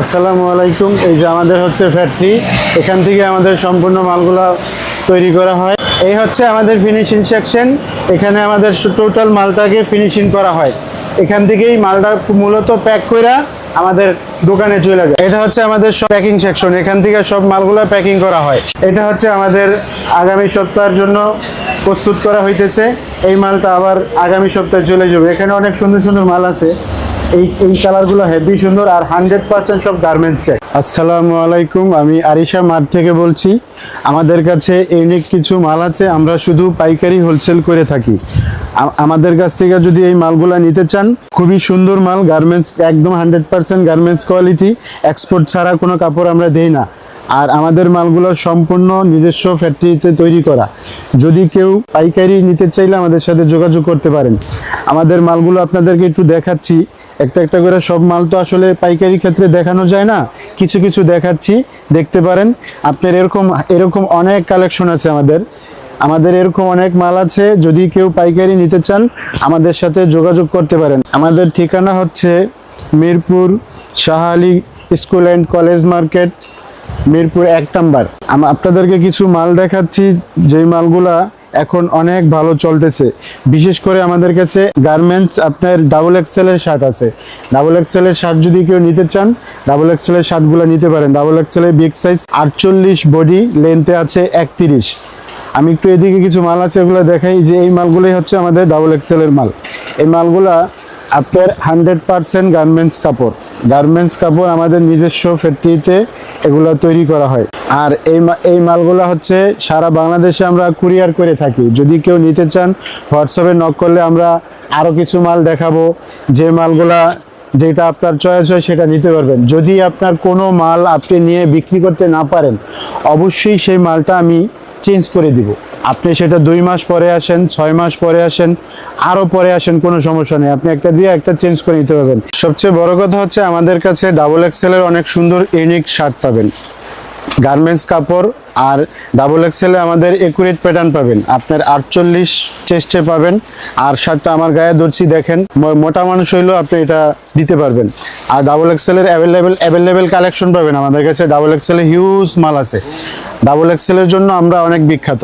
আসসালামু আলাইকুম। এই যে আমাদের হচ্ছে ফ্যাক্টরি এখান থেকে আমাদের সম্পূর্ণ মালগুলো তৈরি করা হয়। এই হচ্ছে আমাদের ফিনিশিং সেকশন এখানে আমাদের টোটাল মালটাকে ফিনিশিং করা হয়। এখান থেকেই মালটা মূলত প্যাক করে আমাদের দোকানে চলে যায়। এটা হচ্ছে আমাদের সব প্যাকিং সেকশন এখান থেকে সব মালগুলো প্যাকিং করা হয়। এটা হচ্ছে আমাদের আগামী সপ্তাহের জন্য প্রস্তুত করা হইতেছে। এই মালটা আবার আগামী সপ্তাহে চলে যাবে। এখানে অনেক সুন্দর সুন্দর মাল আছে। এই এই কালারগুলো হেভি সুন্দর আর হান্ড্রেড পার্সেন্ট সব গার্মেন্টস চেক আসসালামু আলাইকুম, আমি আরিশা মাঠ থেকে বলছি। আমাদের কাছে ইউনিক কিছু মাল আছে, আমরা শুধু পাইকারি হোলসেল করে থাকি। আমাদের কাছ থেকে যদি এই মালগুলো নিতে চান, খুবই সুন্দর মাল গার্মেন্টস একদম hundred percent garments quality export ছাড়া কোনো কাপড় আমরা দেই না। আর আমাদের মালগুলো সম্পূর্ণ নিজস্ব ফ্যাক্টরিতে তৈরি করা। যদি কেউ পাইকারি নিতে চাইলে আমাদের সাথে যোগাযোগ করতে পারেন। আমাদের মালগুলো আপনাদেরকে একটু দেখাচ্ছি। একটা একটা করে সব মাল তো আসলে পাইকারি ক্ষেত্রে দেখানো যায় না। কিছু কিছু দেখাচ্ছি, দেখতে পারেন। আপনার এরকম এরকম অনেক কালেকশন আছে আমাদের। আমাদের এরকম অনেক মাল আছে, যদি কেউ পাইকারি নিতে চান, আমাদের সাথে যোগাযোগ করতে পারেন। আমাদের ঠিকানা হচ্ছে Mirpur Shah Ali school and college market, Mirpur এক নাম্বার। আপনাদেরকে কিছু মাল দেখাচ্ছি, যেই মালগুলা এখন অনেক ভালো চলতেছে। বিশেষ করে আমাদের কাছে গার্মেন্টস আপনার ডাবল এক্সেলের শার্ট আছে। ডাবল এক্সেলের শার্ট যদি কেউ নিতে চান ডাবল এক্সেলের শার্টগুলো নিতে পারেন। ডাবল এক্সেলের বিগ সাইজ আটচল্লিশ বডি লেন্থে আছে একত্রিশ। আমি একটু এদিকে কিছু মাল আছে, ওগুলো দেখাই। যে এই মালগুলোই হচ্ছে আমাদের ডাবল এক্সেলের মাল। এই মালগুলা আপনার হান্ড্রেড পার্সেন্ট গার্মেন্টস কাপড়। গার্মেন্টস কাপড় আমাদের নিজস্ব ফ্যাক্টরিতে এগুলো তৈরি করা হয়। আর এই এই মালগুলো হচ্ছে সারা বাংলাদেশে আমরা কুরিয়ার করে থাকি। যদি কেউ নিতে চান, হোয়াটসঅ্যাপে নক করলে আমরা আরও কিছু মাল দেখাবো। যে মালগুলা, যেটা আপনার চয়েস হয় সেটা নিতে পারবেন। যদি আপনার কোনো মাল আপনি নিয়ে বিক্রি করতে না পারেন, অবশ্যই সেই মালটা আমি চেঞ্জ করে দিব। আপনি সেটা দুই মাস পরে আসেন, ছয় মাস পরে আসেন আরও পরে আসেন, কোনো সমস্যা নেই। আপনি একটা দিয়ে একটা চেঞ্জ করে নিতে পারবেন। সবচেয়ে বড় কথা হচ্ছে আমাদের কাছে ডাবল এক্সেলের অনেক সুন্দর ইউনিক শার্ট পাবেন। গার্মেন্টস কাপড় আর ডাবল এক্সেলে আমাদের একুরেট প্যাটার্ন পাবেন। আপনার আটচল্লিশ চেস্টে পাবেন। আর শার্টটা আমার গায়ে ধরছি, দেখেন। মোটা মানুষ হইলেও আপনি এটা দিতে পারবেন। আর ডাবল এক্সেলের অ্যাভেলেবেল অ্যাভেলেবেল কালেকশন পাবেন। আমাদের কাছে ডাবল এক্সেলে হিউজ মাল আছে। ডাবল এক্সেলের জন্য আমরা অনেক বিখ্যাত।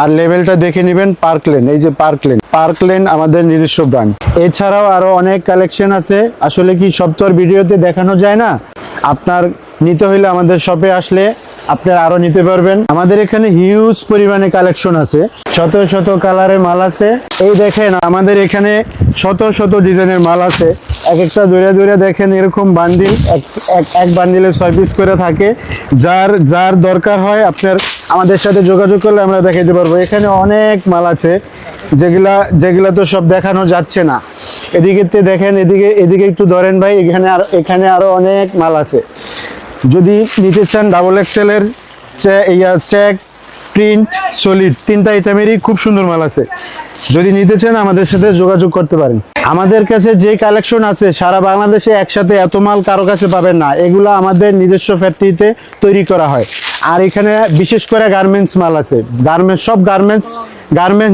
আর লেভেলটা দেখে নেবেন পার্কলেন এই যে পার্কলেন পার্কলেন আমাদের নিজস্ব ব্র্যান্ড এছাড়াও আরও অনেক কালেকশন আছে। আসলে কি সব তো ভিডিওতে দেখানো যায় না? আপনার নিতে হইলে আমাদের শপে আসলে আপনার আরও নিতে পারবেন। আমাদের এখানে হিউজ পরিমাণে কালেকশন আছে। শত শত কালারের মাল আছে। এই দেখেন, আমাদের এখানে শত শত ডিজাইনের মাল আছে। এক একটা দূরে দূরে দেখেন এরকম বান্ডিল, এক বান্ডিলে ছয় পিস করে থাকে। যার যার দরকার হয় আপনার আমাদের সাথে যোগাযোগ করলে আমরা দেখাতে পারব। এখানে অনেক মাল আছে, যেগুলা যেগুলা তো সব দেখানো যাচ্ছে না। এদিকে দেখেন, এদিকে এদিকে একটু ধরেন ভাই, এখানে আর, এখানে আরও অনেক মাল আছে। যদি নিতে চান ডাবল এক্সেলের ইয়া চেক প্রিন্ট সলিড তিনটা আইটেমেরই খুব সুন্দর মাল আছে। যদি নিতে চান আমাদের সাথে যোগাযোগ করতে পারেন। আমাদের কাছে যে কালেকশন আছে, সারা বাংলাদেশে একসাথে এত মাল কারও কাছে পাবেন না। এগুলো আমাদের নিজস্ব ফ্যাক্টরিতে তৈরি করা হয়। আর এখানে বিশেষ করে গার্মেন্টস মাল আছে। গার্মেন্টস সব গার্মেন্টস গার্মেন্টস